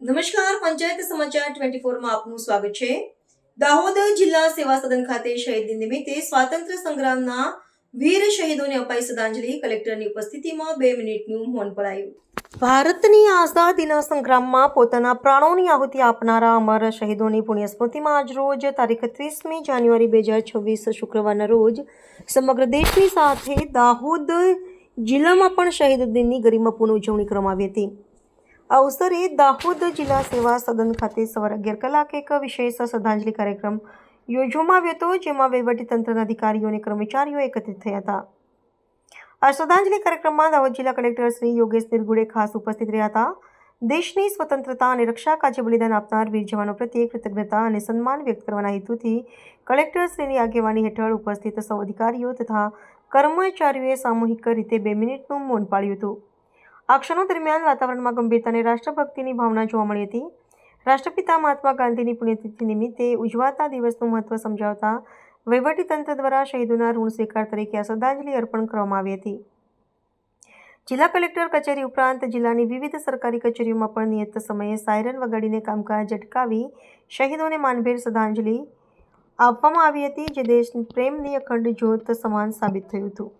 નમસ્કાર, પંચાયત સમાચાર ટ્વેન્ટી ફોરમાં આપનું સ્વાગત છે. દાહોદ જિલ્લા સેવા સદન ખાતે શહીદ નિમિત્તે સ્વાતંત્ર્ય સંગ્રામના વીર શહીદોને અપાઈ શ્રદ્ધાંજલિ. કલેક્ટરની ઉપસ્થિતિમાં બે મિનિટનું મૌન પડાયું. ભારતની આઝાદીના સંગ્રામમાં પોતાના પ્રાણોની આહુતિ આપનારા અમર શહીદોની પુણ્ય સ્મૃતિમાં આજરોજ તારીખ ત્રીસમી જાન્યુઆરી બે હજાર છવ્વીસ શુક્રવારના રોજ સમગ્ર દેશની સાથે દાહોદ જિલ્લામાં પણ શહીદ દિનની ગરિમાપૂર્ણ ઉજવણી કરવામાં આવી હતી. આ અવસરે દાહોદ જિલ્લા સેવા સદન ખાતે સવારે અગિયાર કલાકે એક વિશેષ શ્રદ્ધાંજલિ કાર્યક્રમ યોજવામાં આવ્યો હતો, જેમાં વહીવટીતંત્રના અધિકારીઓ અને કર્મચારીઓ એકત્રિત થયા હતા. આ શ્રદ્ધાંજલિ કાર્યક્રમમાં દાહોદ જિલ્લા કલેક્ટર શ્રી યોગેશ નિર્ગુડે ખાસ ઉપસ્થિત રહ્યા હતા. દેશની સ્વતંત્રતા અને રક્ષા કાજે બલિદાન આપનાર વીર જવાનો પ્રત્યે કૃતજ્ઞતા અને સન્માન વ્યક્ત કરવાના હેતુથી કલેક્ટરશ્રીની આગેવાની હેઠળ ઉપસ્થિત સૌ અધિકારીઓ તથા કર્મચારીઓએ સામૂહિક રીતે બે મિનિટનું મૌન પાળ્યું હતું. આ ક્ષણો દરમિયાન વાતાવરણમાં ગંભીરતા રાષ્ટ્રભક્તિની ભાવના જોવા મળી હતી. રાષ્ટ્રપિતા મહાત્મા ગાંધીની પુણ્યતિથિ નિમિત્તે ઉજવાતા દિવસનું મહત્વ સમજાવતા વહીવટીતંત્ર દ્વારા શહીદોના ઋણ સ્વીકાર તરીકે આ શ્રદ્ધાંજલિ અર્પણ કરવામાં આવી હતી. જિલ્લા કલેક્ટર કચેરી ઉપરાંત જિલ્લાની વિવિધ સરકારી કચેરીઓમાં પણ નિયત સમયે સાયરન વગાડીને કામકાજ અટકાવી શહીદોને માનભેર શ્રદ્ધાંજલિ આપવામાં આવી હતી, જે દેશ પ્રેમની અખંડ જ્યોત સમાન સાબિત થયું હતું.